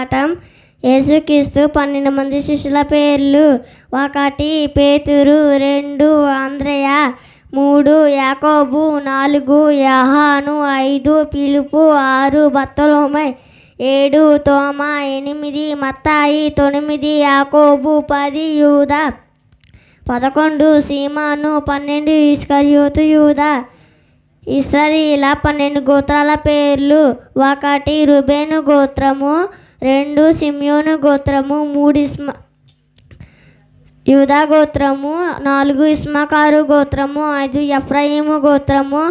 పాఠం. యేసుక్రీస్తు పన్నెండు మంది శిష్యుల పేర్లు. ఒకటి పేతురు రెండు ఆంధ్రయ మూడు యాకోబు నాలుగు యహాను ఐదు పిలుపు ఆరు బత్తలోమై ఏడు తోమ ఎనిమిది మత్తాయి తొమ్మిది యాకోబు పది యూద పదకొండు సీమాను పన్నెండు ఇస్కరియోతు యూదా ఇస్రాయిల పన్నెండు గోత్రాల పేర్లు ఒకటి రుబేను గోత్రము రెండు సిమ్యోను గోత్రము మూడు ఇస్మ యూదా గోత్రము నాలుగు ఇస్మకారు గోత్రము ఐదు ఎఫ్రాయిము గోత్రము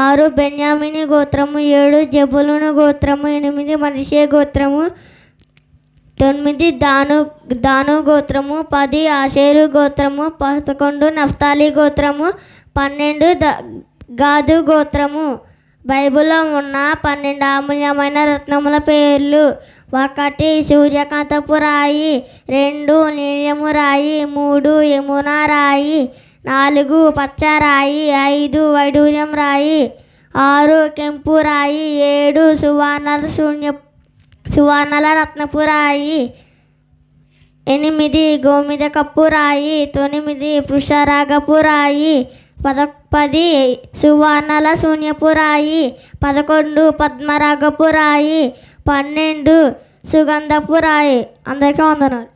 ఆరు బెన్యామిని గోత్రము ఏడు జబులును గోత్రము ఎనిమిది మనిషే గోత్రము తొమ్మిది దాను దాను గోత్రము పది ఆషేరు గోత్రము పదకొండు నఫ్తాలి గోత్రము పన్నెండు ద గాదు గోత్రము. బైబిల్లో ఉన్న పన్నెండు అమూల్యమైన రత్నముల పేర్లు. ఒకటి సూర్యకాంతపు రాయి రెండు నీలము రాయి మూడు యమునా రాయి నాలుగు పచ్చ రాయి ఐదు వైడూర్యం రాయి ఆరు కెంపు రాయి ఏడు సువర్ణ శూన్య సువర్ణల రత్నపు రాయి ఎనిమిది గోమిద కప్పు రాయి తొమ్మిది పుష్పరాగపు రాయి పద పది. సువర్ణల శూన్యపు రాయి పదకొండు. పద్మరాగపు రాయి పన్నెండు. సుగంధపు రాయి అందరికీ వందనాలు.